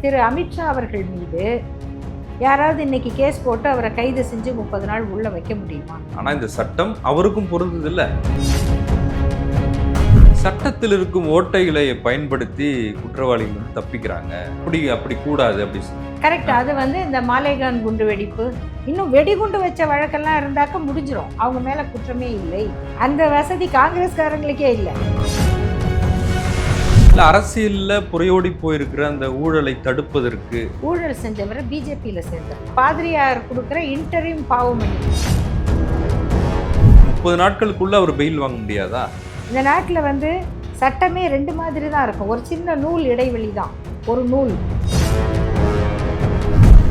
திரு அமித்ஷா அவர்கள் மீது யாராவது இன்னைக்கு கேஸ் போட்டு அவரை கைது செஞ்சு முப்பது நாள் உள்ள வைக்க முடியுமா? ஆனா இந்த சட்டம் அவருக்கும் பொருந்தது இல்ல சட்டத்தில் இருக்கும் ஓட்டைகளை பயன்படுத்தி குற்றவாளிகள் வந்து தப்பிக்கிறாங்க. அப்படி அப்படி கூடாது அப்படி கரெக்ட் அது வந்து இந்த மாலேகான் குண்டு வெடிப்பு. இன்னும் வெடிகுண்டு வச்ச வழக்கெல்லாம் இருந்தாக்க முடிஞ்சிரும். அவங்க மேல குற்றமே இல்லை. அந்த வசதி காங்கிரஸ்காரங்களுக்கே இல்லை. இல்ல அரசியல்ல புறையோடி போயிருக்கிற அந்த ஊழலை தடுப்பதற்கு ஊழல் செஞ்சவரை பிஜேபியில சேர்ந்தார் பாதிரியார் கொடுக்குற இன்டரிம் பாவமணி முப்பது நாட்களுக்குள்ள அவர் பெயில் வாங்க முடியாதா? இந்த நாட்டில் வந்து சட்டமே ரெண்டு மாதிரி தான் இருக்கும். ஒரு சின்ன நூல் இடைவெளி தான் ஒரு நூல்.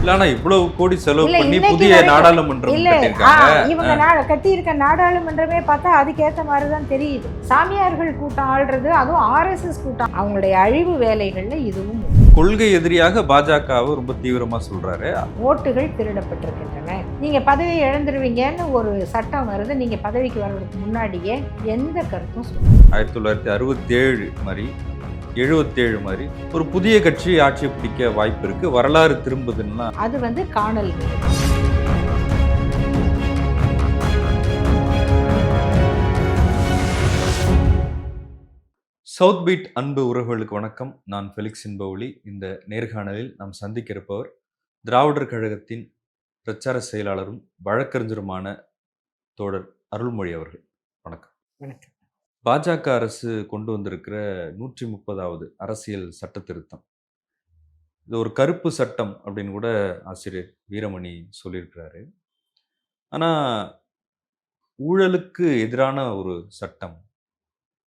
இல்ல ஆனா இவ்வளவு கோடி செலவு பண்ணி புதிய நாடாளுமன்றம் இல்ல இவங்க கட்டி இருக்க நாடாளுமன்றமே பார்த்தா அதுக்கேற்ற மாதிரி தான் தெரியுது. சாமியார்கள் கூட்டம் ஆள்றது அதுவும் ஆர்எஸ்எஸ் கூட்டம். அவங்களுடைய அழிவு வேலைகள்ல இதுவும். கொள்கை எதிரியாக பாஜகவை ரொம்ப தீவிரமா சொல்றாரு. ஓட்டுகள் திருடப்பட்டிருக்கின்றன. நீங்க பதவி இழந்துருவீங்கன்னு ஒரு சட்டம் வருது. நீங்க பதவிக்கு வர்றதுக்கு முன்னாடியே எந்த கருத்தும் ஆயிரத்தி தொள்ளாயிரத்தி அறுபத்தி ஏழு மாதிரி எழுபத்தேழு மாதிரி. ஒரு புதிய கட்சி ஆட்சியை பிடிக்க வாய்ப்பு இருக்கு. வரலாறு திரும்புதுன்னா? அது வந்து காணல். சவுத் பீட் அன்பு உறவுகளுக்கு வணக்கம். நான் ஃபெலிக்ஸ் இன்பவுலி இந்த நேர்காணலில் நாம் சந்திக்க இருப்பவர் திராவிடர் கழகத்தின் பிரச்சார செயலாளரும் வழக்கறிஞருமான தோழர் அருள்மொழி அவர்கள். வணக்கம். வணக்கம். பாஜக அரசு கொண்டு வந்திருக்கிற நூற்றி முப்பதாவது அரசியல் சட்ட திருத்தம் இது ஒரு கருப்பு சட்டம் அப்படின்னு கூட ஆசிரியர் வீரமணி சொல்லியிருக்கிறாரு. ஆனால் ஊழலுக்கு எதிரான ஒரு சட்டம்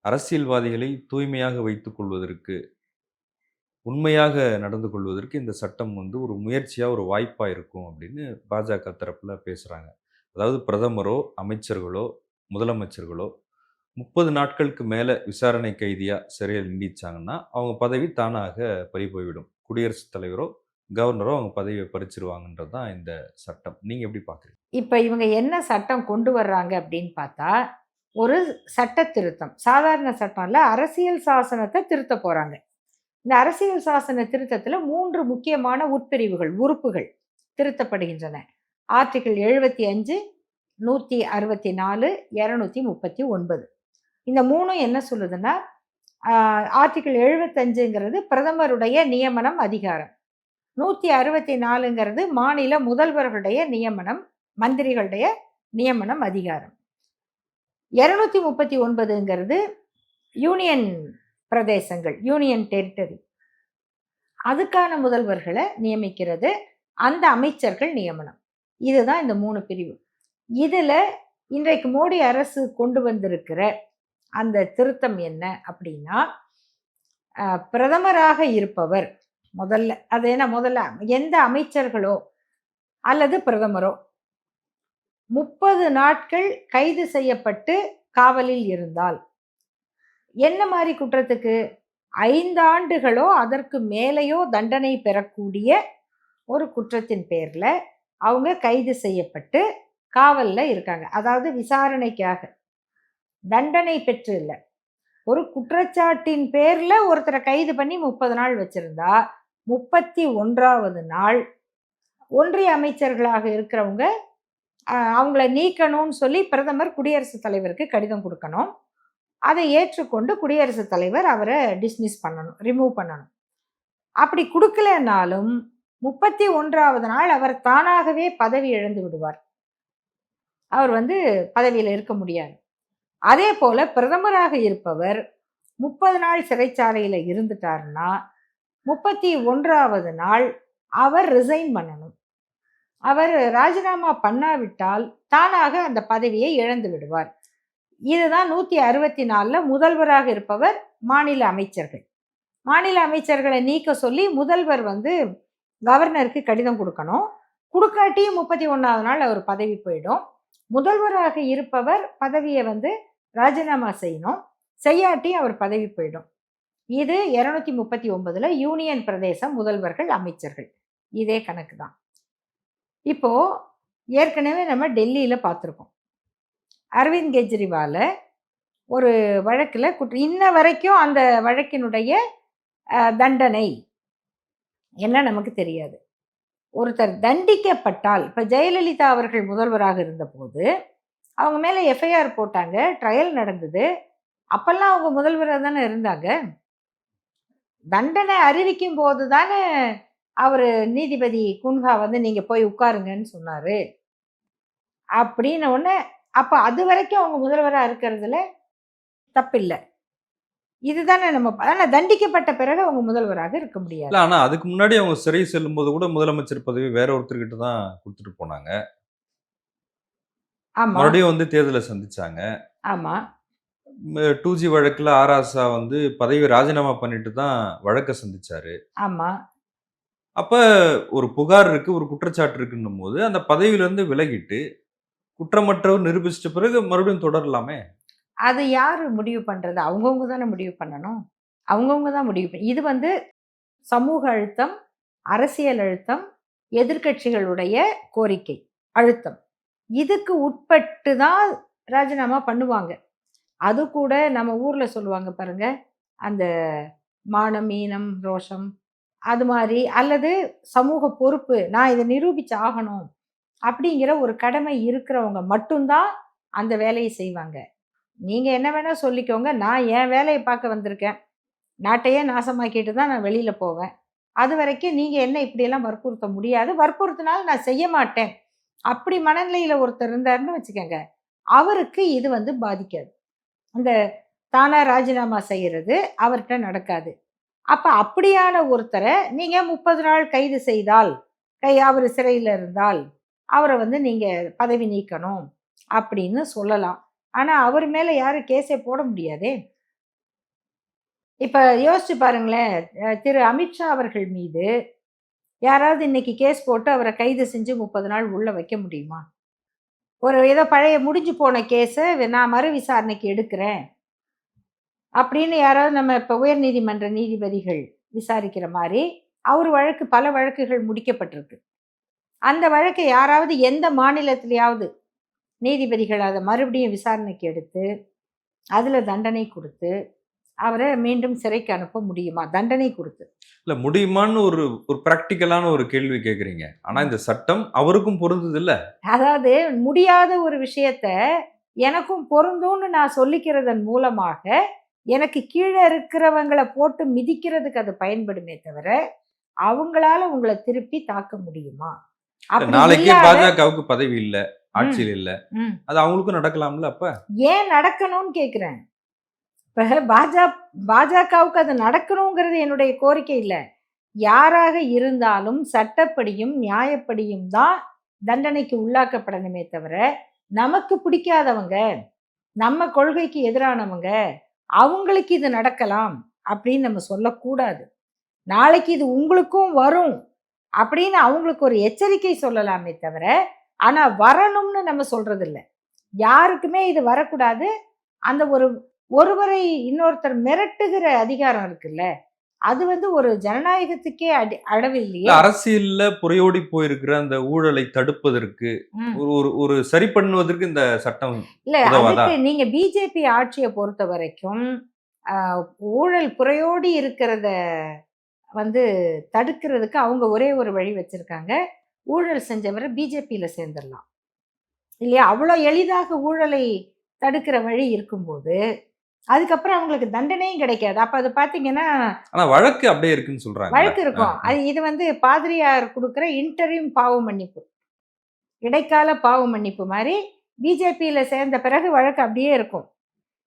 அரசியல்வாதிகளை தூய்மையாக வைத்துக் கொள்வதற்கு உண்மையாக நடந்து கொள்வதற்கு இந்த சட்டம் வந்து ஒரு முயற்சியாக ஒரு வாய்ப்பாக இருக்கும் அப்படின்னு பாஜக தரப்பில் பேசுகிறாங்க அதாவது பிரதமரோ அமைச்சர்களோ முதலமைச்சர்களோ முப்பது நாட்களுக்கு மேலே விசாரணை கைதியாக சிறையில் நீடிச்சாங்கன்னா அவங்க பதவி தானாக பறி போய்விடும் குடியரசுத் தலைவரோ கவர்னரோ அவங்க பதவியை பறிச்சிருவாங்கன்றது தான் இந்த சட்டம். நீங்கள் எப்படி பார்க்குறீங்க இப்போ இவங்க என்ன சட்டம் கொண்டு வர்றாங்க அப்படின்னு பார்த்தா ஒரு சட்ட திருத்தம். சாதாரண சட்டம் இல்லை அரசியல் சாசனத்தை திருத்த போகிறாங்க இந்த அரசியல் சாசன திருத்தத்தில் மூன்று முக்கியமான உட்பிரிவுகள் உறுப்புகள் திருத்தப்படுகின்றன. ஆர்டிகிள் எழுபத்தி அஞ்சு நூற்றி அறுபத்தி நாலு இரநூத்தி முப்பத்தி ஒன்பது. இந்த மூணும் என்ன சொல்லுதுன்னா ஆர்டிகிள் எழுபத்தஞ்சுங்கிறது பிரதமருடைய நியமனம் அதிகாரம். நூற்றி அறுபத்தி நாலுங்கிறது மாநில முதல்வர்களுடைய நியமனம் மந்திரிகளுடைய நியமனம் அதிகாரம். இரநூத்தி முப்பத்தி ஒன்பதுங்கிறது யூனியன் பிரதேசங்கள் யூனியன் டெரிட்டரி. அதுக்கான முதல்வர்களை நியமிக்கிறது அந்த அமைச்சர்கள் நியமனம். இதுதான் இந்த மூணு பிரிவு. இதில் இன்றைக்கு மோடி அரசு கொண்டு வந்திருக்கிற அந்த திருத்தம் என்ன அப்படின்னா பிரதமராக இருப்பவர் முதல்ல. அது என்ன முதல்ல? எந்த அமைச்சர்களோ அல்லது பிரதமரோ. முப்பது நாட்கள் கைது செய்யப்பட்டு காவலில் இருந்தால். என்ன மாதிரி குற்றத்துக்கு? ஐந்தாண்டுகளோ அதற்கு மேலேயோ தண்டனை பெறக்கூடிய ஒரு குற்றத்தின் பேரில் அவங்க கைது செய்யப்பட்டு காவலில் இருக்காங்க. அதாவது விசாரணைக்காக. தண்டனை பெற்று இல்லை ஒரு குற்றச்சாட்டின் பேரில் ஒருத்தரை கைது பண்ணி முப்பது நாள் வச்சிருந்தா முப்பத்தி ஒன்றாவது நாள் ஒன்றிய அமைச்சர்களாக இருக்கிறவங்க அவங்கள நீக்கணும்னு சொல்லி பிரதமர் குடியரசுத் தலைவருக்கு கடிதம் கொடுக்கணும். அதை ஏற்றுக்கொண்டு குடியரசுத் தலைவர் அவரை டிஸ்மிஸ் பண்ணணும் ரிமூவ் பண்ணணும். அப்படி கொடுக்கலனாலும் முப்பத்தி ஒன்றாவது நாள் அவர் தானாகவே பதவி இழந்து விடுவார். அவர் வந்து பதவியில் இருக்க முடியாது. அதே போல பிரதமராக இருப்பவர் முப்பது நாள் சிறைச்சாலையில் இருந்துட்டாருன்னா முப்பத்தி ஒன்றாவது நாள் அவர் ரிசைன் பண்ணணும். அவர் ராஜினாமா பண்ணாவிட்டால் தானாக அந்த பதவியை இழந்து விடுவார். இதுதான் நூற்றி அறுபத்தி நாலில் முதல்வராக இருப்பவர் மாநில அமைச்சர்கள். மாநில அமைச்சர்களை நீக்க சொல்லி முதல்வர் வந்து கவர்னருக்கு கடிதம் கொடுக்கணும். கொடுக்காட்டியும் முப்பத்தி ஒன்றாவது நாள் அவர் பதவி போயிடும். முதல்வராக இருப்பவர் பதவியை வந்து ராஜினாமா செய்யணும். செய்யாட்டி அவர் பதவி போயிடும். இது இரநூத்தி முப்பத்தி ஒன்பதுல யூனியன் பிரதேசம் முதல்வர்கள் அமைச்சர்கள். இதே கணக்கு தான் இப்போ ஏற்கனவே நம்ம டெல்லியில் பார்த்துருக்கோம். அரவிந்த் கெஜ்ரிவாலை ஒரு வழக்கில் குற்ற இன்ன வரைக்கும் அந்த வழக்கினுடைய தண்டனை என்ன நமக்கு தெரியாது. ஒருத்தர் தண்டிக்கப்பட்டால் இப்போ ஜெயலலிதா அவர்கள் முதல்வராக இருந்தபோது அவங்க மேலே எஃப்ஐஆர் போட்டாங்க. ட்ரையல் நடந்தது. அப்போல்லாம் அவங்க முதல்வராக தானே இருந்தாங்க. தண்டனை அறிவிக்கும் போது தானே அவர் நீதிபதி குன்ஹா வந்து நீங்கள் போய் உட்காருங்கன்னு சொன்னார். அப்படின்னு ஒன்று அப்போ அது வரைக்கும் அவங்க முதல்வராக இருக்கிறதுல தப்பில்லை. இதுதானே நம்ம ஆனால் தண்டிக்கப்பட்ட பிறகு அவங்க முதல்வராக இருக்க முடியாது. ஆனால் அதுக்கு முன்னாடி அவங்க சிறை செல்லும் போது கூட முதலமைச்சர் பதவி வேற ஒருத்தர்கிட்ட தான் கொடுத்துட்டு போனாங்க. மறுபடியும் வந்து தேர்தலை சந்திச்சாங்க. ஆமாம் டூ ஜி வழக்குல ஆராசா வந்து பதவி ராஜினாமா பண்ணிட்டு தான் வழக்கை சந்திச்சாரு. ஆமாம் அப்ப ஒரு புகார் இருக்கு ஒரு குற்றச்சாட்டு இருக்குன்னும் போது அந்த பதவியில இருந்து விலகிட்டு குற்றமற்றவர் நிரூபிச்சிட்ட பிறகு மறுபடியும் தொடரலாமே? அது யார் முடிவு பண்ணுறது அவங்கவுங்க தானே முடிவு பண்ணணும். அவங்கவுங்க தான் முடிவு பண்ண இது வந்து சமூக அழுத்தம் அரசியல் அழுத்தம் எதிர்க்கட்சிகளுடைய கோரிக்கை அழுத்தம். இதுக்கு உட்பட்டு தான் ராஜினாமா பண்ணுவாங்க. அது கூட நம்ம ஊரில் சொல்லுவாங்க பாருங்க அந்த மானம் மீனம் ரோஷம் அது மாதிரி அல்லது சமூக பொறுப்பு நான் இதை நிரூபிச்சு ஆகணும் அப்படிங்கிற ஒரு கடமை இருக்கிறவங்க மட்டும்தான் அந்த வேலையை செய்வாங்க. நீங்கள் என்ன வேணால் சொல்லிக்கோங்க நான் என் வேலையை பார்க்க வந்திருக்கேன். நாட்டையே நாசமாக்கிட்டு தான் நான் வெளியில் போவேன். அது வரைக்கும் நீங்கள் என்ன இப்படியெல்லாம் வற்புறுத்த முடியாது. வற்புறுத்தினாலும் நான் செய்ய மாட்டேன். அப்படி மனநிலையில் ஒருத்தர் இருந்தாருன்னு வச்சுக்கோங்க அவருக்கு இது வந்து பாதிக்காது. அந்த தானாக ராஜினாமா செய்கிறது அவர்கிட்ட நடக்காது. அப்போ அப்படியான ஒருத்தரை நீங்கள் முப்பது நாள் கைது செய்தால் கை அவர் சிறையில் இருந்தால் அவரை வந்து நீங்கள் பதவி நீக்கணும் அப்படின்னு சொல்லலாம். ஆனால் அவர் மேலே யாரும் கேஸே போட முடியாதே. இப்போ யோசிச்சு பாருங்களேன் திரு அமித்ஷா அவர்கள் மீது யாராவது இன்னைக்கு கேஸ் போட்டு அவரை கைது செஞ்சு முப்பது நாள் உள்ளே வைக்க முடியுமா? ஒரு ஏதோ பழைய முடிஞ்சு போன கேஸை நான் மறு விசாரணைக்கு எடுக்கிறேன் அப்படின்னு யாராவது நம்ம இப்போ உயர்நீதிமன்ற நீதிபதிகள் விசாரிக்கிற மாதிரி அவர் வழக்கு பல வழக்குகள் முடிக்கப்பட்டிருக்கு. அந்த வழக்கை யாராவது எந்த மாநிலத்திலேயாவது நீதிபதிகள் அதை மறுபடியும் விசாரணைக்கு எடுத்து அதில் தண்டனை கொடுத்து அவரை மீண்டும் சிறைக்கு அனுப்ப முடியுமா? தண்டனை கொடுத்து. இல்ல முடியுமான்னு ஒரு ஒரு பிராக்டிக்கலான ஒரு கேள்வி கேக்குறீங்க. ஆனா இந்த சட்டம் அவருக்கும் பொருந்தது இல்ல அதாவது முடியாத ஒரு விஷயத்த எனக்கும் பொருந்தும்னு நான் சொல்லிக்கிறதன் மூலமாக எனக்கு கீழே இருக்கிறவங்களை போட்டு மிதிக்கிறதுக்கு அது பயன்படுமே தவிர அவங்களால உங்களை திருப்பி தாக்க முடியுமா? நாளைக்கே பாஜகவுக்கு பதவி இல்ல ஆட்சியில் இல்ல. அது அவங்களுக்கும் நடக்கலாம்ல அப்ப? ஏன் நடக்கணும்னு கேட்குறேன் இப்போ பாஜா பாஜகவுக்கு அது நடக்கணுங்கிறது என்னுடைய கோரிக்கை இல்லை. யாராக இருந்தாலும் சட்டப்படியும் நியாயப்படியும் தான் தண்டனைக்கு உள்ளாக்கப்படணுமே தவிர நமக்கு பிடிக்காதவங்க நம்ம கொள்கைக்கு எதிரானவங்க அவங்களுக்கு இது நடக்கலாம் அப்படின்னு நம்ம சொல்லக்கூடாது. நாளைக்கு இது உங்களுக்கும் வரும் அப்படின்னு அவங்களுக்கு ஒரு எச்சரிக்கை சொல்லலாமே தவிர ஆனால் வரணும்னு நம்ம சொல்கிறதில்ல யாருக்குமே இது வரக்கூடாது. அந்த ஒரு ஒருவரை இன்னொருத்தர் மிரட்டுகிற அதிகாரம் இருக்குல்ல அது வந்து ஒரு ஜனநாயகத்துக்கே அடி அளவு இல்ல இல்லையே அரசியல்ல புறையோடி போயிருக்கிற அந்த ஊழலை தடுப்பதற்கு. ஒரு ஒரு சரி பண்ணுவதற்கு இந்த சட்டம் இல்ல? அதுக்கு நீங்க பிஜேபி ஆட்சியை பொறுத்த வரைக்கும் ஊழல் புறையோடி இருக்கிறத வந்து தடுக்கிறதுக்கு அவங்க ஒரே ஒரு வழி வச்சிருக்காங்க ஊழல் செஞ்சவரை பிஜேபியில சேர்ந்துடலாம் இல்லையா அவ்வளோ எளிதாக ஊழலை தடுக்கிற வழி இருக்கும்போது அதுக்கப்புறம் அவங்களுக்கு தண்டனையும் கிடைக்காது. அப்ப அது பாத்தீங்கன்னா ஆனா வழக்கு அப்படியே இருக்குன்னு சொல்றாங்க. வழக்கு இருக்கும். அது இது வந்து பாதிரியார் கொடுக்குற இன்டரிம் பாவ மன்னிப்பு. இடைக்கால பாவ மன்னிப்பு மாதிரி பிஜேபியில் சேர்ந்த பிறகு வழக்கு அப்படியே இருக்கும்.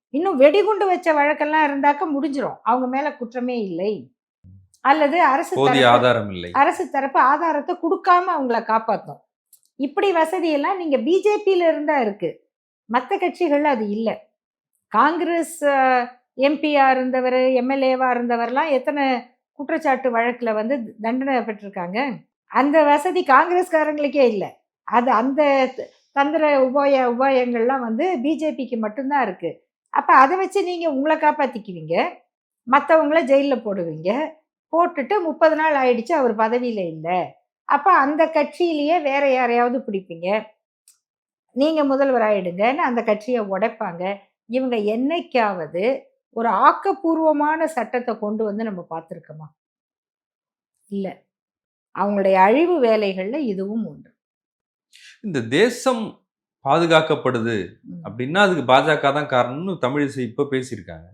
இன்னும் வெடிகுண்டு வச்ச வழக்கெல்லாம் இருந்தாக்க முடிஞ்சிரும். அவங்க மேல குற்றமே இல்லை. அல்லது அரசு ஆதாரம் இல்லை. அரசு தரப்பு ஆதாரத்தை கொடுக்காம அவங்கள காப்பாற்றும் இப்படி வசதியெல்லாம் நீங்க பிஜேபியில இருந்தா இருக்கு. மற்ற கட்சிகள்ல அது இல்லை. காங்கிரஸ் எம்பியா இருந்தவர் எம்எல்ஏவா இருந்தவர்லாம் எத்தனை குற்றச்சாட்டு வழக்கில் வந்து தண்டனை பெற்றிருக்காங்க? அந்த வசதி காங்கிரஸ்காரங்களுக்கே இல்லை. அது அந்த தந்திர உபாய உபாயங்கள்லாம் வந்து பிஜேபிக்கு மட்டும்தான் இருக்குது அப்போ அதை வச்சு நீங்கள் உங்களை காப்பாற்றிக்குவீங்க மற்றவங்கள ஜெயிலில் போடுவீங்க? போட்டுட்டு முப்பது நாள் ஆயிடுச்சு அவர் பதவியில் இல்லை. அப்போ அந்த கட்சியிலேயே வேற யாரையாவது பிடிப்பீங்க? நீங்கள் முதல்வர் ஆயிடுங்கன்னு அந்த கட்சியை உடைப்பாங்க. இவங்க என்னைக்காவது ஒரு ஆக்கப்பூர்வமான சட்டத்தை கொண்டு வந்து நம்ம பார்த்துருக்கோமா? இல்லை. அவங்களுடைய அழிவு வேலைகள்ல இதுவும் ஒன்று. இந்த தேசம் பாதுகாக்கப்படுது. அப்படின்னா அதுக்கு பாஜக தான் காரணம்னு தமிழிசை இப்ப பேசியிருக்காங்க.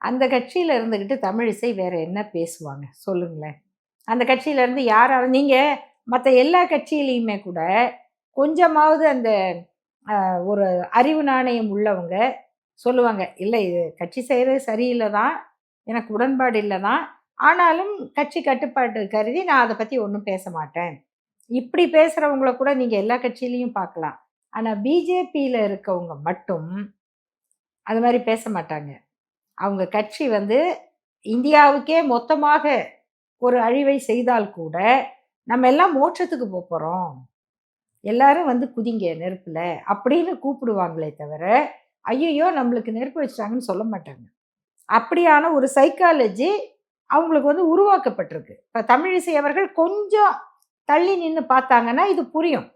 அந்த கட்சியில இருந்துக்கிட்டு தமிழிசை வேற என்ன பேசுவாங்க? சொல்லுங்களேன். அந்த கட்சியில இருந்து யாராவது நீங்க மற்ற எல்லா கட்சியிலையுமே கூட கொஞ்சமாவது அந்த ஒரு அறிவு நாணயம் உள்ளவங்க சொல்லுவாங்க இல்லை இது கட்சி செய்கிறது சரியில்லை தான் எனக்கு உடன்பாடு இல்லை தான் ஆனாலும் கட்சி கட்டுப்பாட்டு கருதி நான் அதை பற்றி ஒன்றும் பேச மாட்டேன். இப்படி பேசுகிறவங்கள கூட நீங்கள் எல்லா கட்சியிலையும் பார்க்கலாம் ஆனால் பிஜேபியில் இருக்கவங்க மட்டும் அது மாதிரி பேச மாட்டாங்க. அவங்க கட்சி வந்து இந்தியாவுக்கே மொத்தமாக ஒரு அழிவை செய்தால் கூட நம்ம எல்லாம் மோட்சத்துக்கு போக போகிறோம் எல்லாரும் வந்து குதிங்க நெருப்பில் அப்படின்னு கூப்பிடுவாங்களே தவிர ஐயையோ நம்மளுக்கு நெருப்பு வச்சிட்டாங்கன்னு சொல்ல மாட்டாங்க. அப்படியான ஒரு சைக்காலஜி அவங்களுக்கு வந்து உருவாக்கப்பட்டிருக்கு. இப்போ தமிழிசை அவர்கள் கொஞ்சம் தள்ளி நின்று பார்த்தாங்கன்னா இது புரியும்.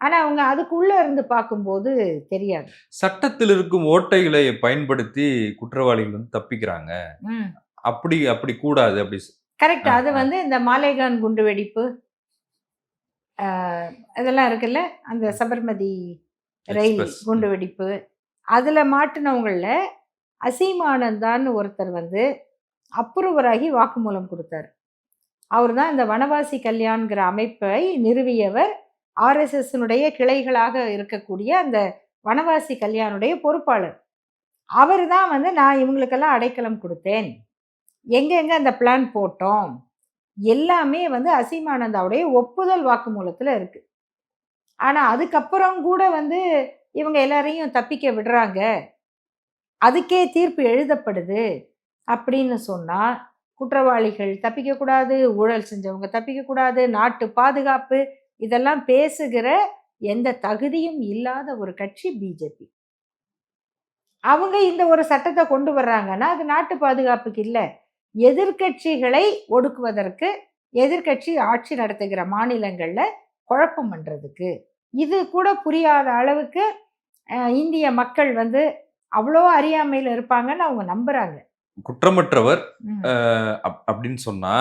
ஆனால் அவங்க அதுக்குள்ளே இருந்து பார்க்கும்போது தெரியாது. சட்டத்தில் இருக்கும் ஓட்டைகளை பயன்படுத்தி குற்றவாளிகள் வந்து தப்பிக்கிறாங்க. அப்படி அப்படி கூடாது அப்படி கரெக்ட் அது. வந்து இந்த மாலேகான் குண்டு வெடிப்பு இதெல்லாம் இருக்குல்ல? அந்த சபர்மதி ரயில். குண்டு வெடிப்பு அதில் மாட்டினவங்களில் அசீம் ஆனந்தான்னு ஒருத்தர் வந்து அப்ரூவராகி வாக்குமூலம் கொடுத்தார். அவர் தான் இந்த வனவாசி கல்யாண்கிற அமைப்பை நிறுவியவர். ஆர்எஸ்எஸ்னுடைய கிளைகளாக இருக்கக்கூடிய அந்த வனவாசி கல்யாணுடைய பொறுப்பாளர். அவர் தான் வந்து நான் இவங்களுக்கெல்லாம் அடைக்கலம் கொடுத்தேன். எங்கெங்க அந்த பிளான் போட்டோம்? எல்லாமே வந்து அசீமானந்தாவுடைய ஒப்புதல் வாக்குமூலத்தில் இருக்குது ஆனால் அதுக்கப்புறம் கூட வந்து இவங்க எல்லாரையும் தப்பிக்க விடுறாங்க. அதுக்கே தீர்ப்பு எழுதப்படுது அப்படின்னு சொன்னால் குற்றவாளிகள் தப்பிக்கக்கூடாது ஊழல் செஞ்சவங்க தப்பிக்கக்கூடாது நாட்டு பாதுகாப்பு இதெல்லாம் பேசுகிற எந்த தகுதியும் இல்லாத ஒரு கட்சி பிஜேபி அவங்க இந்த ஒரு சட்டத்தை கொண்டு வர்றாங்கன்னா அது நாட்டு பாதுகாப்புக்கு இல்லை. எதிர்க்கட்சிகளை ஒடுக்குவதற்கு எதிர்க்கட்சி ஆட்சி நடத்துகிற மாநிலங்கள்ல குழப்பம் பண்றதுக்கு. இது கூட புரியாத அளவுக்கு இந்திய மக்கள் வந்து அவ்வளோ அறியாமையில் இருப்பாங்கன்னு அவங்க நம்புறாங்க. குற்றமற்றவர் அப்படின்னு சொன்னா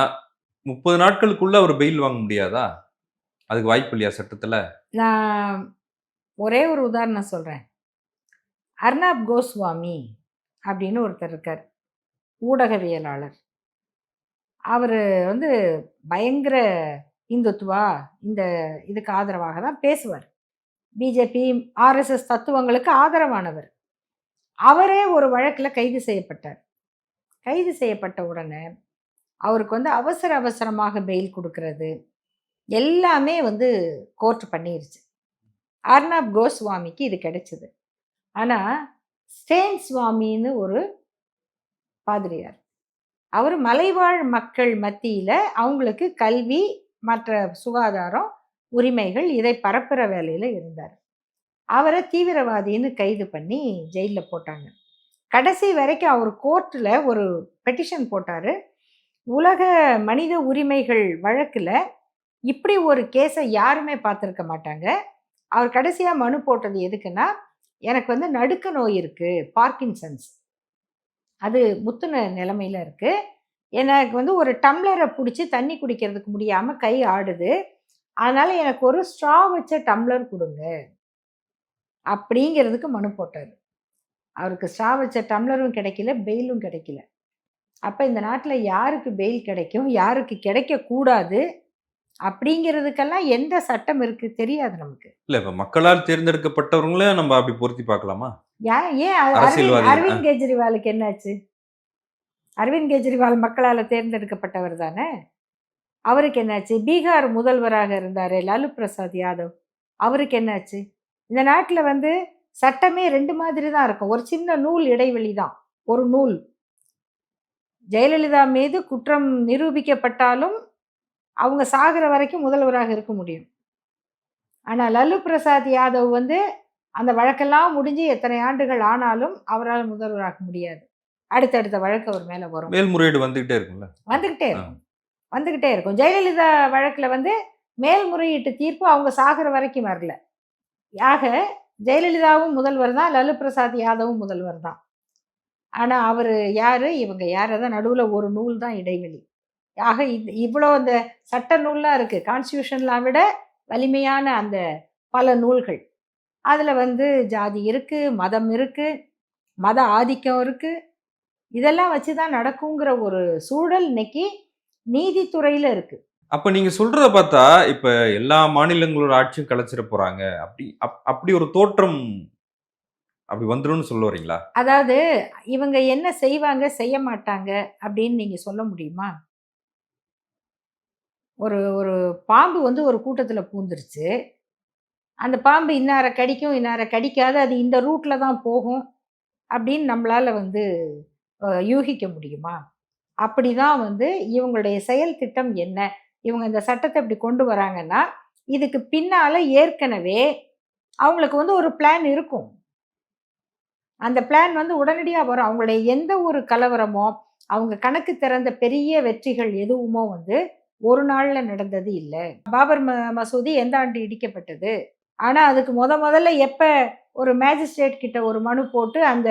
முப்பது நாட்களுக்குள்ள அவர் பெயில் வாங்க முடியாதா? அதுக்கு வாய்ப்பு இல்லையா சட்டத்துல? நான் ஒரே ஒரு உதாரணம் சொல்கிறேன் அர்னாப் கோஸ்வாமி அப்படின்னு ஒருத்தர் இருக்கார் ஊடகவியலாளர். அவர் வந்து பயங்கர இந்துத்துவா இந்த இதுக்கு ஆதரவாக தான் பேசுவார். பிஜேபி ஆர்எஸ்எஸ் தத்துவங்களுக்கு ஆதரவானவர். அவரே ஒரு வழக்கில் கைது செய்யப்பட்டார். கைது செய்யப்பட்ட உடனே அவருக்கு வந்து அவசர அவசரமாக பெயில் கொடுக்கறது எல்லாமே வந்து கோர்ட் பண்ணிருச்சு. அர்ணாப் கோஸ்வாமிக்கு இது கிடைச்சது. ஆனால் ஸ்டேன் சுவாமின்னு ஒரு பாதிரியார். அவர் மலைவாழ் மக்கள் மத்தியில் அவங்களுக்கு கல்வி மற்ற சுகாதாரம் உரிமைகள் இதை பரப்புகிற வேலையில் இருந்தார். அவரை தீவிரவாதின்னு கைது பண்ணி ஜெயிலில் போட்டாங்க. கடைசி வரைக்கும் அவர் கோர்ட்டில் ஒரு பெட்டிஷன் போட்டார். உலக மனித உரிமைகள் வழக்கில் இப்படி ஒரு கேஸை யாருமே பார்த்துருக்க மாட்டாங்க. அவர் கடைசியாக மனு போட்டது எதுக்குன்னா எனக்கு வந்து நடுக்க நோய் இருக்குது பார்க்கின்சன்ஸ். அது முத்துன நிலமையில இருக்கு. எனக்கு வந்து ஒரு டம்ளரை பிடிச்சி தண்ணி குடிக்கிறதுக்கு முடியாமல் கை ஆடுது. அதனால் எனக்கு ஒரு ஸ்ட்ரா வச்ச டம்ளர் கொடுங்க. அப்படிங்கிறதுக்கு மனு போட்டார். அவருக்கு ஸ்ட்ரா வச்ச டம்ளரும் கிடைக்கல பெயிலும் கிடைக்கல. அப்போ இந்த நாட்டில் யாருக்கு பெயில் கிடைக்கும் யாருக்கு கிடைக்கக்கூடாது அப்படிங்கிறதுக்கெல்லாம் எந்த சட்டம் இருக்கு தெரியாது நமக்கு. இல்ல இப்ப மக்களால் தேர்ந்தெடுக்கப்பட்டவங்கள நம்ம அப்படி பொருத்தி பார்க்கலாமா? ஏன் அரவிந்த் கெஜ்ரிவாலுக்கு என்னாச்சு? அரவிந்த் கெஜ்ரிவால் மக்களால் தேர்ந்தெடுக்கப்பட்டவர் தானே? அவருக்கு என்னாச்சு? பீகார் முதல்வராக இருந்தார் லாலு பிரசாத் யாதவ். அவருக்கு என்னாச்சு? இந்த நாட்டில் வந்து சட்டமே ரெண்டு மாதிரி தான் இருக்கும். ஒரு சின்ன நூல் இடைவெளி தான். ஒரு நூல். ஜெயலலிதா மீது குற்றம் நிரூபிக்கப்பட்டாலும் அவங்க சாகிற வரைக்கும் முதல்வராக இருக்க முடியும். ஆனால் லல்லு பிரசாத் யாதவ் வந்து அந்த வழக்கெல்லாம் முடிஞ்சு எத்தனை ஆண்டுகள் ஆனாலும் அவரால் முதல்வராக முடியாது. அடுத்தடுத்த வழக்கு அவர் மேலே வரும். மேல்முறையீடு வந்துகிட்டே இருக்கும்ல? வந்துக்கிட்டே இருக்கும். வந்துக்கிட்டே இருக்கும். ஜெயலலிதா வழக்கில் வந்து மேல்முறையீட்டு தீர்ப்பு அவங்க சாகிற வரைக்கும் வரல. ஆக ஜெயலலிதாவும் முதல்வர் தான் லல்லு பிரசாத் யாதவும் முதல்வர் தான். ஆனால் அவர் யார்? இவங்க யார்? தான் நடுவில் ஒரு நூல் தான் இடைவெளி. ஆக இவ்வளோ அந்த சட்ட நூல்லாம் இருக்குது கான்ஸ்டியூஷன்லாம் விட வலிமையான அந்த பல நூல்கள். அதில் வந்து ஜாதி இருக்குது மதம் இருக்குது மத ஆதிக்கம் இருக்குது இதெல்லாம் வச்சு தான் நடக்குங்கிற ஒரு சூழல் இன்னைக்கு நீதித்துறையில் இருக்குது அப்ப நீங்க சொல்றத பார்த்தா இப்ப எல்லா மாநிலங்களோட ஆட்சியும் கலைச்சிட போறாங்க. அப்படி அப்- அப்படி ஒரு தோற்றம் அப்படி வந்துரும்னு சொல்ல வரீங்களா? அதாவது இவங்க என்ன செய்வாங்க செய்ய மாட்டாங்க அப்படின்னு நீங்கள் சொல்ல முடியுமா? ஒரு ஒரு பாம்பு வந்து ஒரு கூட்டத்தில் பூந்துருச்சு. அந்த பாம்பு இன்னார கடிக்கும் இன்னார கடிக்காது அது இந்த ரூட்டில் தான் போகும் அப்படின்னு நம்மளால் வந்து யூகிக்க முடியுமா? அப்படி தான் வந்து இவங்களுடைய செயல் திட்டம் என்ன? இவங்க இந்த சட்டத்தை இப்படி கொண்டு வராங்கன்னா இதுக்கு பின்னால் ஏற்கனவே அவங்களுக்கு வந்து ஒரு பிளான் இருக்கும். அந்த பிளான் வந்து உடனடியாக வரும். அவங்களுடைய எந்த ஒரு கலவரமோ அவங்க கணக்கு திறந்த பெரிய வெற்றிகள் எதுவுமோ வந்து ஒரு நாளில் நடந்தது இல்லை. பாபர் ம மசூதி எந்த ஆண்டு இடிக்கப்பட்டது? ஆனால் அதுக்கு முத முதல்ல எப்போ ஒரு மேஜிஸ்ட்ரேட் கிட்ட ஒரு மனு போட்டு அந்த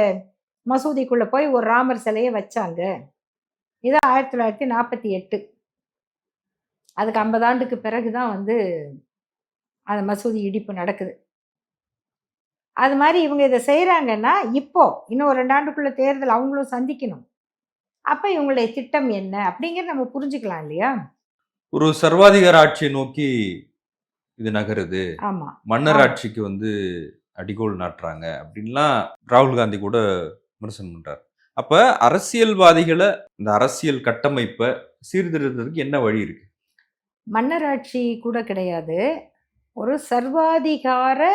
மசூதிக்குள்ளே போய் ஒரு ராமர் சிலையை வச்சாங்க? இது ஆயிரத்தி தொள்ளாயிரத்தி நாற்பத்தி எட்டு. அதுக்கு ஐம்பது ஆண்டுக்கு பிறகு தான் வந்து அந்த மசூதி இடிப்பு நடக்குது. அது மாதிரி இவங்க இதை செய்கிறாங்கன்னா இப்போ இன்னும் ஒரு ரெண்டாண்டுக்குள்ளே தேர்தல் அவங்களும் சந்திக்கணும். அப்போ இவங்களுடைய திட்டம் என்ன? அப்படிங்கிறத நம்ம புரிஞ்சுக்கலாம் இல்லையா? ஒரு சர்வாதிகார ஆட்சியை நோக்கி இது நகருது. மன்னர். ஆட்சிக்கு வந்து அடிகோல் நாட்டுறாங்க அப்படின்லாம் ராகுல் காந்தி கூட விமர்சனம் பண்றாரு. அப்ப அரசியல்வாதிகளை இந்த அரசியல் கட்டமைப்பை சீர்திருத்தத்துக்கு என்ன வழி இருக்கு? மன்னராட்சி கூட கிடையாது. ஒரு சர்வாதிகார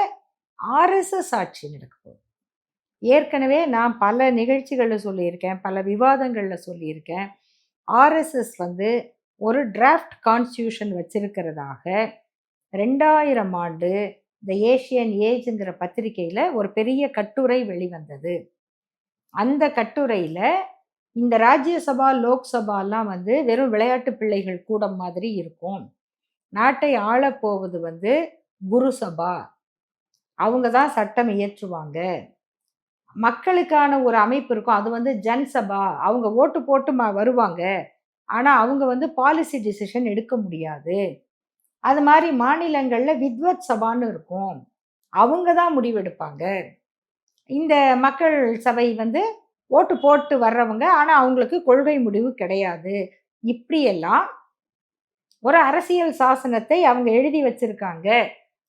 ஆர்எஸ்எஸ் ஆட்சி நடக்க போகுது. ஏற்கனவே நான் பல நிகழ்ச்சிகளில் சொல்லியிருக்கேன் பல விவாதங்களில் சொல்லியிருக்கேன். ஆர்எஸ்எஸ் வந்து ஒரு டிராஃப்ட் கான்ஸ்டியூஷன் வச்சிருக்கிறதாக ரெண்டாயிரம் ஆண்டு த ஏஷியன் ஏஜ்ங்கிற பத்திரிக்கையில் ஒரு பெரிய கட்டுரை வெளிவந்தது. அந்த கட்டுரையில் இந்த ராஜ்யசபா லோக்சபாலாம் வந்து வெறும் விளையாட்டு பிள்ளைகள் கூடம் மாதிரி இருக்கும். நாட்டை ஆளப்போவது வந்து குரு சபா. அவங்க தான் சட்டம் இயற்றுவாங்க. மக்களுக்கான ஒரு அமைப்பு இருக்கும். அது வந்து ஜன்சபா அவங்க ஓட்டு போட்டு ம வருவாங்க. ஆனால் அவங்க வந்து பாலிசி டிசிஷன் எடுக்க முடியாது. அது மாதிரி மாநிலங்களில் வித்வத் சபான்னு இருக்கும். அவங்க தான் முடிவெடுப்பாங்க இந்த மக்கள் சபை வந்து ஓட்டு போட்டு வர்றவங்க ஆனால் அவங்களுக்கு கொள்கை முடிவு கிடையாது. இப்படியெல்லாம் ஒரு அரசியல் சாசனத்தை அவங்க எழுதி வச்சிருக்காங்க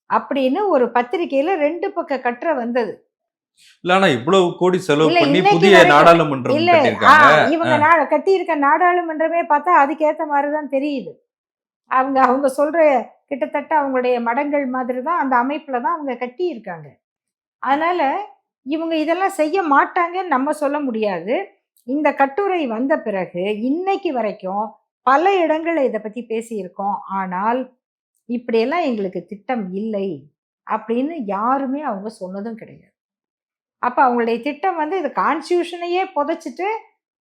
அப்படின்னு ஒரு பத்திரிகையில் ரெண்டு பக்க கட்டுரை வந்தது. இல்ல ஆனா இவ்வளவு கோடி செலவு பண்ணி புதிய நாடாளுமன்றம் இல்ல இவங்க நா கட்டியிருக்க நாடாளுமன்றமே பார்த்தா அதுக்கேத்த மாதிரி தான் தெரியுது. அவங்க அவங்க சொல்ற கிட்டத்தட்ட அவங்களுடைய மடங்கள் மாதிரி தான் அந்த அமைப்புல தான் அவங்க கட்டி இருக்காங்க அதனால இவங்க இதெல்லாம் செய்ய மாட்டாங்கன்னு நம்ம சொல்ல முடியாது. இந்த கட்டுரை வந்த பிறகு இன்னைக்கு வரைக்கும் பல இடங்கள்ல இதை பத்தி பேசியிருக்கோம். ஆனால் இப்படியெல்லாம் எங்களுக்கு திட்டம் இல்லை அப்படின்னு யாருமே அவங்க சொன்னதும் கிடையாது. அப்போ அவங்களுடைய திட்டம் வந்து இது கான்ஸ்டியூஷனையே புதைச்சிட்டு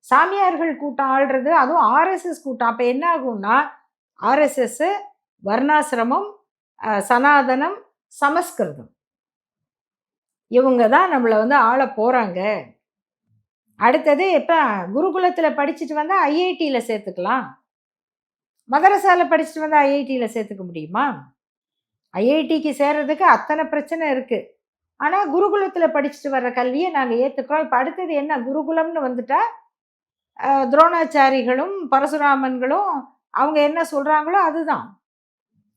சாமியார்கள் கூட்டம் ஆள்றது அதுவும் ஆர்எஸ்எஸ் கூட்டம். அப்போ என்ன ஆகும்னா ஆர்எஸ்எஸ் வர்ணாசிரமம் சனாதனம் சமஸ்கிருதம். இவங்க தான் நம்மளை வந்து ஆள போகிறாங்க அடுத்தது இப்போ குருகுலத்தில் படிச்சுட்டு வந்தால் ஐஐடியில் சேர்த்துக்கலாம். மதரசாவில் படிச்சுட்டு வந்தால் ஐஐடியில் சேர்த்துக்க முடியுமா? ஐஐடிக்கு சேர்றதுக்கு அத்தனை பிரச்சனை இருக்குது ஆனால் குருகுலத்தில் படிச்சுட்டு வர்ற கல்வியை நாங்கள் ஏற்றுக்கிறோம் இப்போ அடுத்தது என்ன? குருகுலம்னு வந்துட்டா துரோணாச்சாரிகளும் பரசுராமன்களும் அவங்க என்ன சொல்கிறாங்களோ அதுதான்.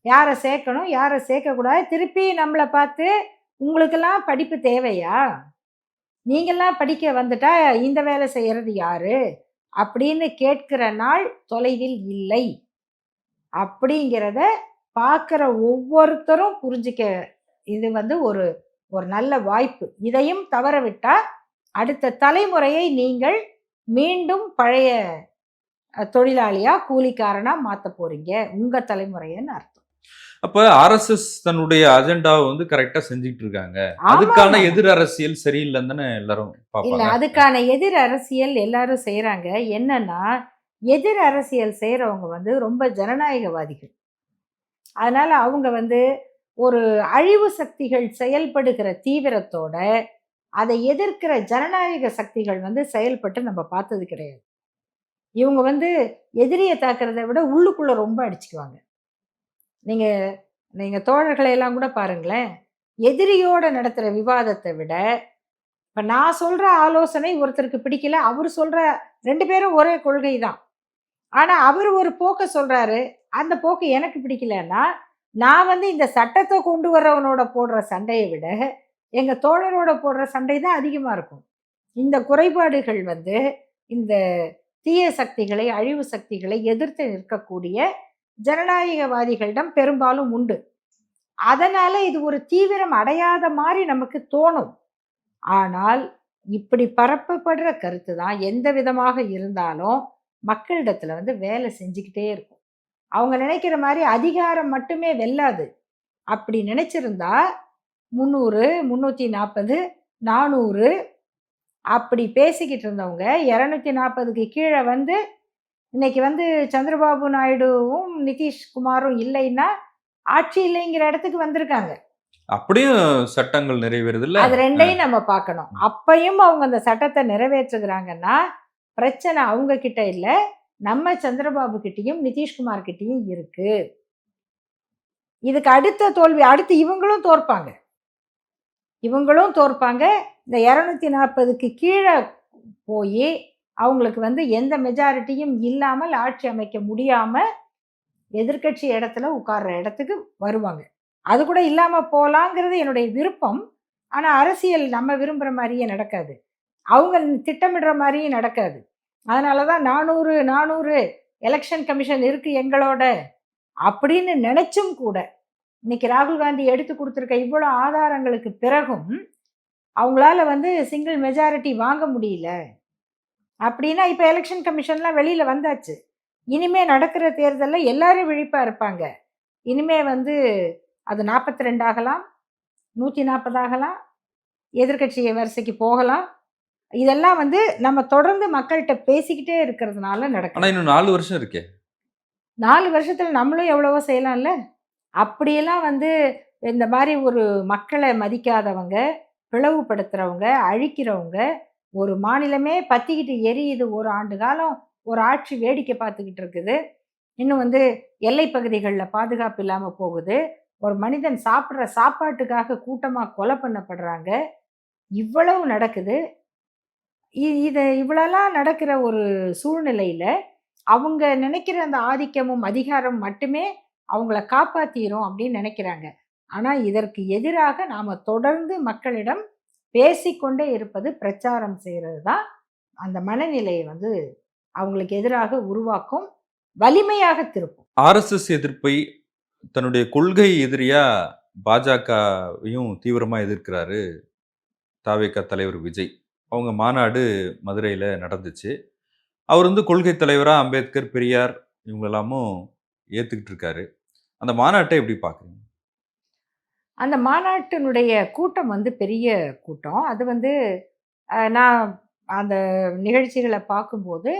யாரை சேர்க்கணும் யாரை சேர்க்கக்கூடாது திருப்பி நம்மளை பார்த்து உங்களுக்கெல்லாம் படிப்பு தேவையா? நீங்கள்லாம் படிக்க வந்துட்டா இந்த வேலை செய்கிறது யாரு? அப்படின்னு கேட்கிற நாள் தொலைவில் இல்லை. அப்படிங்கிறத பார்க்குற ஒவ்வொருத்தரும் புரிஞ்சிக்க இது வந்து ஒரு ஒரு நல்ல வாய்ப்பு. இதையும் தவற விட்டா அடுத்த தலைமுறையை நீங்கள் மீண்டும் பழைய அஹ், தொழிலாளியா கூலிக்காரனா மாத்த போறீங்க. உங்க தலைமுறைன்னு அர்த்தம். அப்ப ஆர்எஸ்எஸ் தன்னுடைய அஜெண்டாவை வந்து கரெக்டா செஞ்சுட்டு இருக்காங்க அதுக்கான. எதிர் அரசியல் சரியில்லைன்னு தானே எல்லாரும் இல்ல அதுக்கான எதிர் அரசியல் எல்லாரும் செய்றாங்க. என்னன்னா எதிர் அரசியல் செய்றவங்க வந்து ரொம்ப ஜனநாயகவாதிகள். அதனால அவங்க வந்து ஒரு அழிவு சக்திகள் செயல்படுகிற தீவிரத்தோட அதை எதிர்க்கிற ஜனநாயக சக்திகள் வந்து செயல்பட்டு நம்ம பார்த்தது கிடையாது. இவங்க வந்து எதிரியை தாக்குறதை விட உள்ளுக்குள்ளே ரொம்ப அடிச்சுக்குவாங்க. நீங்கள் நீங்கள் தோழர்களை எல்லாம் கூட பாருங்களேன். எதிரியோட நடத்துகிற விவாதத்தை விட இப்போ நான் சொல்கிற ஆலோசனை ஒருத்தருக்கு பிடிக்கல அவர் சொல்கிற ரெண்டு பேரும் ஒரே கொள்கை தான் ஆனால் அவர் ஒரு போக்கை சொல்கிறாரு அந்த போக்கு எனக்கு பிடிக்கலன்னா நான் வந்து இந்த சட்டத்தை கொண்டு வர்றவனோட போடுற சண்டையை விட எங்கள் தோழரோட போடுற சண்டை தான் அதிகமாக இருக்கும். இந்த குறைபாடுகள் வந்து இந்த தீய சக்திகளை அழிவு சக்திகளை எதிர்த்து நிற்கக்கூடிய ஜனநாயகவாதிகளிடம் பெரும்பாலும் உண்டு. அதனால் இது ஒரு தீவிரம் அடையாத மாதிரி நமக்கு தோணும். ஆனால் இப்படி பரப்பப்படுற கருத்து தான் எந்த விதமாக இருந்தாலும் மக்களிடத்தில் வந்து வேலை செஞ்சுக்கிட்டே இருக்கும். அவங்க நினைக்கிற மாதிரி அதிகாரம் மட்டுமே வெல்லாது. அப்படி நினைச்சிருந்தா முந்நூறு முந்நூற்றி நாற்பது நானூறு அப்படி பேசிக்கிட்டு இருந்தவங்க இரநூத்தி நாற்பதுக்கு கீழே வந்து இன்னைக்கு வந்து சந்திரபாபு நாயுடுவும் நிதிஷ்குமாரும் இல்லைன்னா ஆட்சி இல்லைங்கிற இடத்துக்கு வந்திருக்காங்க. அப்படியும் சட்டங்கள் நிறைவேறுது இல்ல? அது ரெண்டையும் நம்ம பார்க்கணும். அப்பையும் அவங்க அந்த சட்டத்தை நிறைவேற்றுகிறாங்கன்னா பிரச்சனை அவங்க கிட்ட இல்ல. நம்ம சந்திரபாபு கிட்டேயும் நிதிஷ்குமார் கிட்டேயும் இருக்கு. இதுக்கு அடுத்த தோல்வி அடுத்து இவங்களும் தோற்பாங்க. இவங்களும் தோற்பாங்க. இந்த இரநூத்தி நாற்பதுக்கு கீழே போய் அவங்களுக்கு வந்து எந்த மெஜாரிட்டியும் இல்லாமல் ஆட்சி அமைக்க முடியாமல் எதிர்க்கட்சி இடத்துல உட்கார்ற இடத்துக்கு வருவாங்க. அது கூட இல்லாமல் போகலாங்கிறது என்னுடைய விருப்பம். ஆனால் அரசியல் நம்ம விரும்புகிற மாதிரியே நடக்காது. அவங்க திட்டமிடுற மாதிரியும் நடக்காது. அதனாலதான் நானூறு நானூறு எலெக்ஷன் கமிஷன் இருக்குது எங்களோட அப்படின்னு நினைச்சும் கூட இன்னைக்கு ராகுல் காந்தி எடுத்து கொடுத்துருக்க இவ்வளோ ஆதாரங்களுக்கு பிறகும் அவங்களால வந்து சிங்கிள் மெஜாரிட்டி வாங்க முடியல. அப்படின்னா இப்போ எலெக்ஷன் கமிஷன்லாம் வெளியில் வந்தாச்சு. இனிமே நடக்கிற தேர்தலில் எல்லாரும் விழிப்பாக இருப்பாங்க. இனிமே வந்து அது நாற்பத்தி ரெண்டு ஆகலாம் நூற்றி நாற்பதாகலாம் ஆகலாம் வரிசைக்கு போகலாம். இதெல்லாம் வந்து நம்ம தொடர்ந்து மக்கள்கிட்ட பேசிக்கிட்டே இருக்கிறதுனால நடக்கும் இன்னும் நாலு வருஷம் இருக்கே. நாலு வருஷத்துல நம்மளும் எவ்வளவோ செய்யலாம்ல? அப்படியெல்லாம் வந்து இந்த மாதிரி ஒரு மக்களை மதிக்காதவங்க பிளவுபடுத்துறவங்க அழிக்கிறவங்க ஒரு மாநிலமே பத்திக்கிட்டு எரியுது ஒரு ஆண்டு காலம் ஒரு ஆட்சி வேடிக்கை பார்த்துக்கிட்டு இருக்குது. இன்னும் வந்து எல்லை பகுதிகளில் பாதுகாப்பு இல்லாமல் போகுது. ஒரு மனிதன் சாப்பிட்ற சாப்பாட்டுக்காக கூட்டமாக கொலை பண்ணப்படுறாங்க. இவ்வளவு நடக்குது. இதை இவ்வளோலாம் நடக்கிற ஒரு சூழ்நிலையில் அவங்க நினைக்கிற அந்த ஆதிக்கமும் அதிகாரம் மட்டுமே அவங்கள காப்பாற்றிடும் அப்படின்னு நினைக்கிறாங்க. ஆனால் இதற்கு எதிராக நாம் தொடர்ந்து மக்களிடம் பேசிக்கொண்டே இருப்பது பிரச்சாரம் செய்கிறது தான் அந்த மனநிலையை வந்து அவங்களுக்கு எதிராக உருவாக்கும் வலிமையாக திருப்பும். ஆர்எஸ்எஸ் எதிர்ப்பை தன்னுடைய கொள்கை எதிரியா பாஜகவையும் தீவிரமாக எதிர்க்கிறாரு தாவேக தலைவர் விஜய். அவங்க மாநாடு மதுரையில் நடந்துச்சு. அவர் வந்து கொள்கை தலைவராக அம்பேத்கர் பெரியார் இவங்கெல்லாமும் ஏற்றுக்கிட்டு இருக்காரு. அந்த மாநாட்டை எப்படி பார்க்குறீங்க அந்த மாநாட்டினுடைய கூட்டம் வந்து பெரிய கூட்டம். அது வந்து நான் அந்த நிகழ்ச்சிகளை பார்க்கும்போது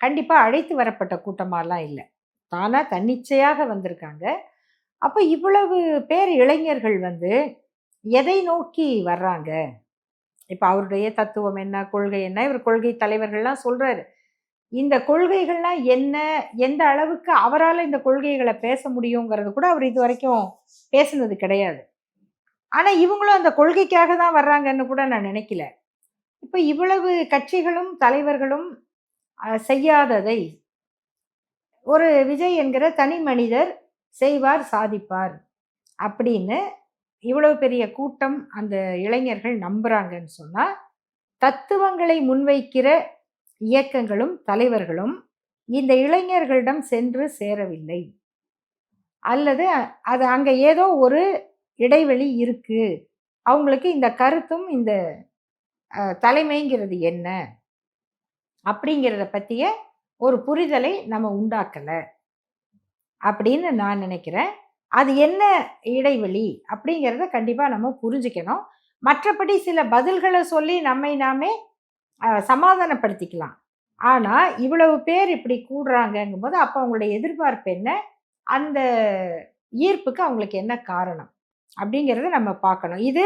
கண்டிப்பாக அழைத்து வரப்பட்ட கூட்டமாலாம் இல்லை. தானாக தன்னிச்சையாக வந்திருக்காங்க. அப்போ இவ்வளவு பேர் இளைஞர்கள் வந்து எதை நோக்கி வர்றாங்க? இப்போ அவருடைய தத்துவம் என்ன கொள்கை என்ன இவர் கொள்கை தலைவர்கள்லாம் சொல்கிறாரு இந்த கொள்கைகள்லாம் என்ன எந்த அளவுக்கு அவரால் இந்த கொள்கைகளை பேச முடியுங்கிறது கூட அவர் இது வரைக்கும் பேசுனது கிடையாது. ஆனால் இவங்களும் அந்த கொள்கைக்காக தான் வர்றாங்கன்னு கூட நான் நினைக்கல. இப்போ இவ்வளவு கட்சிகளும் தலைவர்களும் செய்யாததை ஒரு விஜய் என்கிற தனி மனிதர் செய்வார் சாதிப்பார் அப்படின்னு இவ்வளவு பெரிய கூட்டம் அந்த இளைஞர்கள் நம்புறாங்கன்னு சொன்னால் தத்துவங்களை முன்வைக்கிற இயக்கங்களும் தலைவர்களும் இந்த இளைஞர்களிடம் சென்று சேரவில்லை. அல்லது அது அங்கே ஏதோ ஒரு இடைவெளி இருக்குது அவங்களுக்கு இந்த கருத்தும் இந்த தலைமைங்கிறது என்ன? அப்படிங்கிறத பற்றிய ஒரு புரிதலை நம்ம உண்டாக்கலை. அப்படின்னு நான் நினைக்கிறேன். அது என்ன இடைவெளி அப்படிங்கிறத கண்டிப்பாக நம்ம புரிஞ்சுக்கணும். மற்றபடி சில பதில்களை சொல்லி நம்மை நாமே சமாதானப்படுத்திக்கலாம். ஆனால் இவ்வளவு பேர் இப்படி கூடுறாங்கங்கும்போது அப்போ அவங்களுடைய எதிர்பார்ப்பு என்ன? அந்த ஈர்ப்புக்கு அவங்களுக்கு என்ன காரணம்? அப்படிங்கிறத நம்ம பார்க்கணும். இது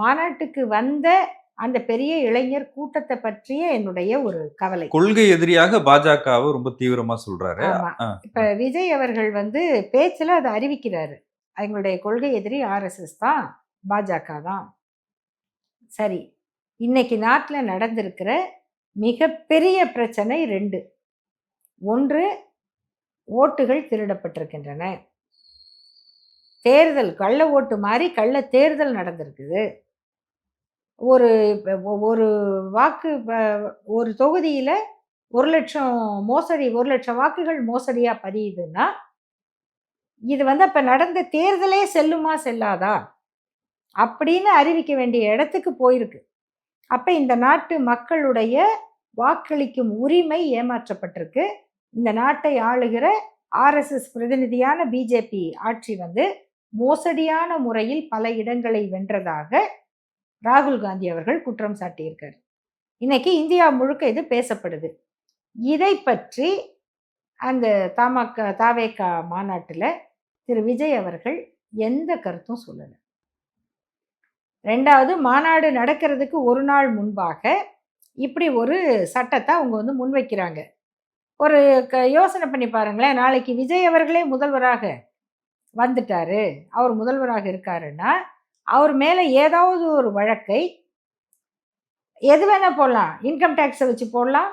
மாநாட்டுக்கு வந்த அந்த பெரிய இளைஞர் கூட்டத்தை பற்றிய என்னுடைய ஒரு கவலை. கொள்கை எதிரியாக பாஜகவை ரொம்ப தீவிரமா சொல்றாரு. இப்ப விஜய் அவர்கள் வந்து பேச்சுல அதை அறிவிக்கிறாரு. எங்களுடைய கொள்கை எதிரி ஆர்எஸ்எஸ் தான் பாஜக தான். சரி இன்னைக்கு நாட்டில் நடந்திருக்கிற மிகப்பெரிய பிரச்சனை ரெண்டு. ஒன்று ஓட்டுகள் திருடப்பட்டிருக்கின்றன. தேர்தல் கள்ள ஓட்டு மாதிரி கள்ள தேர்தல் நடந்திருக்குது. ஒரு ஒரு வாக்கு ஒரு தொகுதியில் ஒரு லட்சம் மோசடி ஒரு லட்சம் வாக்குகள் மோசடியாக பதியுதுன்னா இது வந்து அப்போ நடந்த தேர்தலே செல்லுமா செல்லாதா? அப்படின்னு அறிவிக்க வேண்டிய இடத்துக்கு போயிருக்கு. அப்போ இந்த நாட்டு மக்களுடைய வாக்களிக்கும் உரிமை ஏமாற்றப்பட்டிருக்கு. இந்த நாட்டை ஆளுகிற ஆர்எஸ்எஸ் பிரதிநிதியான பிஜேபி ஆட்சி வந்து மோசடியான முறையில் பல இடங்களை வென்றதாக ராகுல் காந்தி அவர்கள் குற்றம் சாட்டியிருக்கார். இன்னைக்கு இந்தியா முழுக்க இது பேசப்படுது. இதை பற்றி அந்த தமாக தாவேகா மாநாட்டில் திரு விஜய் அவர்கள் எந்த கருத்தும் சொல்லலை. ரெண்டாவது மாநாடு நடக்கிறதுக்கு ஒரு நாள் முன்பாக இப்படி ஒரு சட்டத்தை அவங்க வந்து முன்வைக்கிறாங்க. ஒரு க யோசனை பண்ணி பாருங்களேன் நாளைக்கு விஜய் அவர்களே முதல்வராக வந்துட்டாரு அவர் முதல்வராக இருக்காருன்னா அவர் மேலே ஏதாவது ஒரு வழக்கை எது வேணால் போடலாம். இன்கம் டேக்ஸை வச்சு போடலாம்.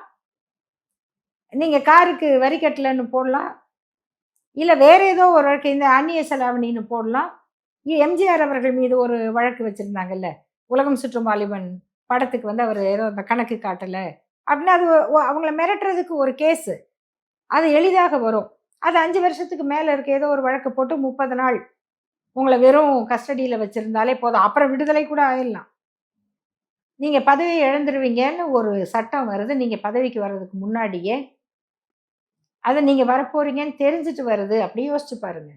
நீங்கள் காருக்கு வரி கட்டலன்னு போடலாம். இல்லை வேறு ஏதோ ஒரு வழக்கு இந்த அந்நிய செலாவணின்னு போடலாம். எம்ஜிஆர் அவர்கள் மீது ஒரு வழக்கு வச்சுருந்தாங்கல்ல. உலகம் சுற்றும் வாலிபன் படத்துக்கு வந்து அவர் ஏதோ அந்த கணக்கு காட்டலை. அப்படின்னா அது அவங்கள மிரட்டுறதுக்கு ஒரு கேஸு. அது எளிதாக வரும். அது அஞ்சு வருஷத்துக்கு மேலே இருக்க ஏதோ ஒரு வழக்கு போட்டு முப்பது நாள் உங்களை வெறும் கஸ்டடியில் வச்சுருந்தாலே போதும். அப்புறம் விடுதலை கூட ஆயிடலாம். நீங்கள் பதவி இழந்துருவீங்கன்னு ஒரு சட்டம் வருது. நீங்கள் பதவிக்கு வர்றதுக்கு முன்னாடியே அதை நீங்கள் வரப்போறீங்கன்னு தெரிஞ்சுட்டு வருது அப்படி யோசிச்சு பாருங்க.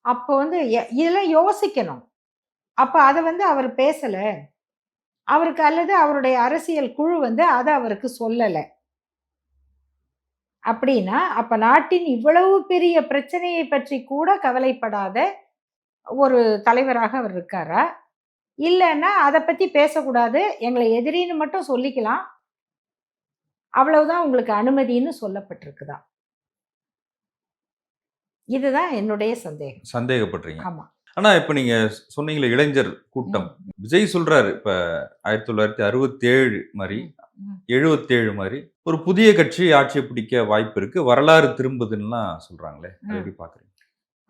அப்போ வந்து எ- இதெல்லாம் யோசிக்கணும். அப்போ அதை வந்து அவர் பேசலை. அவருக்கு அல்லது அவருடைய அரசியல் குழு வந்து அதை அவருக்கு சொல்லலை. அப்படின்னா அப்போ நாட்டின் இவ்வளவு பெரிய பிரச்சனையை பற்றி கூட கவலைப்படாத ஒரு தலைவராக அவர் இருக்காரா? இல்லைன்னா அதை பத்தி பேசக்கூடாது எங்களை எதிரின்னு மட்டும் சொல்லிக்கலாம். அவ்வளவுதான் உங்களுக்கு அனுமதின்னு சொல்லப்பட்டிருக்குதா? இதுதான் என்னுடைய சந்தேகம். சந்தேகப்படுறீங்க. ஆமா. ஆனா இப்ப நீங்க சொன்னீங்களே இளைஞர் கூட்டம். விஜய் சொல்றாரு இப்ப ஆயிரத்தி தொள்ளாயிரத்தி அறுபத்தி ஏழு மாதிரி. எழுபத்தேழு மாதிரி ஒரு புதிய கட்சி ஆட்சியை பிடிக்க வாய்ப்பு இருக்கு வரலாறு அதை ம். எப்படி பாக்குறீங்க?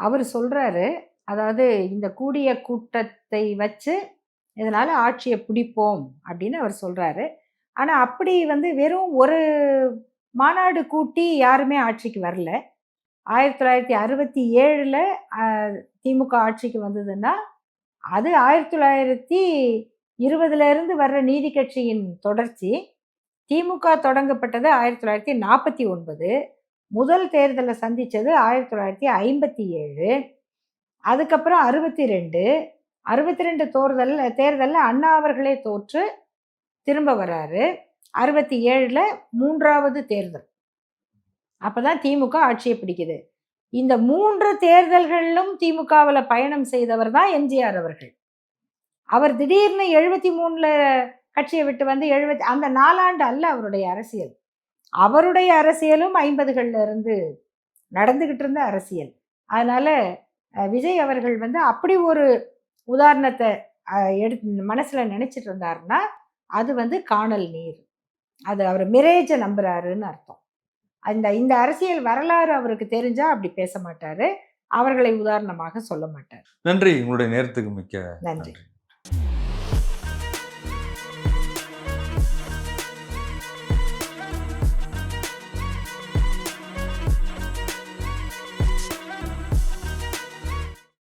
அவர் சொல்றாரு அதாவது இந்த கூடிய கூட்டத்தை வச்சு இதனால் ஆட்சியை பிடிப்போம் அப்படின்னு அவர் சொல்கிறாரு ஆனால் அப்படி வந்து வெறும் ஒரு மாநாடு கூட்டி யாருமே ஆட்சிக்கு வரல. ஆயிரத்தி தொள்ளாயிரத்தி அறுபத்தி ஏழில் திமுக ஆட்சிக்கு வந்ததுன்னா அது ஆயிரத்தி தொள்ளாயிரத்தி இருபதுலேருந்து வர்ற நீதி கட்சியின் தொடர்ச்சி. திமுக தொடங்கப்பட்டது ஆயிரத்தி தொள்ளாயிரத்தி நாற்பத்தி ஒன்பது. முதல் தேர்தலை சந்தித்தது ஆயிரத்தி தொள்ளாயிரத்தி ஐம்பத்தி ஏழு. அதுக்கப்புறம் அறுபத்தி ரெண்டு அறுபத்தி ரெண்டு தேர்தலில் தேர்தலில் அண்ணா அவர்களே தோற்று திரும்ப வராரு அறுபத்தி ஏழில் மூன்றாவது தேர்தல். அப்போ தான் திமுக ஆட்சியை பிடிக்குது. இந்த மூன்று தேர்தல்களிலும் திமுகவில் பயணம் செய்தவர் தான் எம்ஜிஆர் அவர்கள். அவர் திடீர்னு எழுபத்தி மூணில் கட்சியை விட்டு வந்து எழுபத்தி அந்த நாலாண்டு அல்ல அவருடைய அரசியல். அவருடைய அரசியலும் ஐம்பதுகளில் இருந்து நடந்துக்கிட்டு இருந்த அரசியல். அதனால விஜய் அவர்கள் வந்து அப்படி ஒரு உதாரணத்தை எடுத்து மனசுல நினைச்சிட்டு இருந்தாருன்னா அது வந்து காணல் நீர். அது அவர் மிரேஜை நம்புறாருன்னு அர்த்தம். அந்த இந்த அரசியல் வரலாறு அவருக்கு தெரிஞ்சா அப்படி பேச மாட்டாரு. அவர்களை உதாரணமாக சொல்ல மாட்டார். நன்றி. உங்களுடைய நேரத்துக்கு மிக்க நன்றி.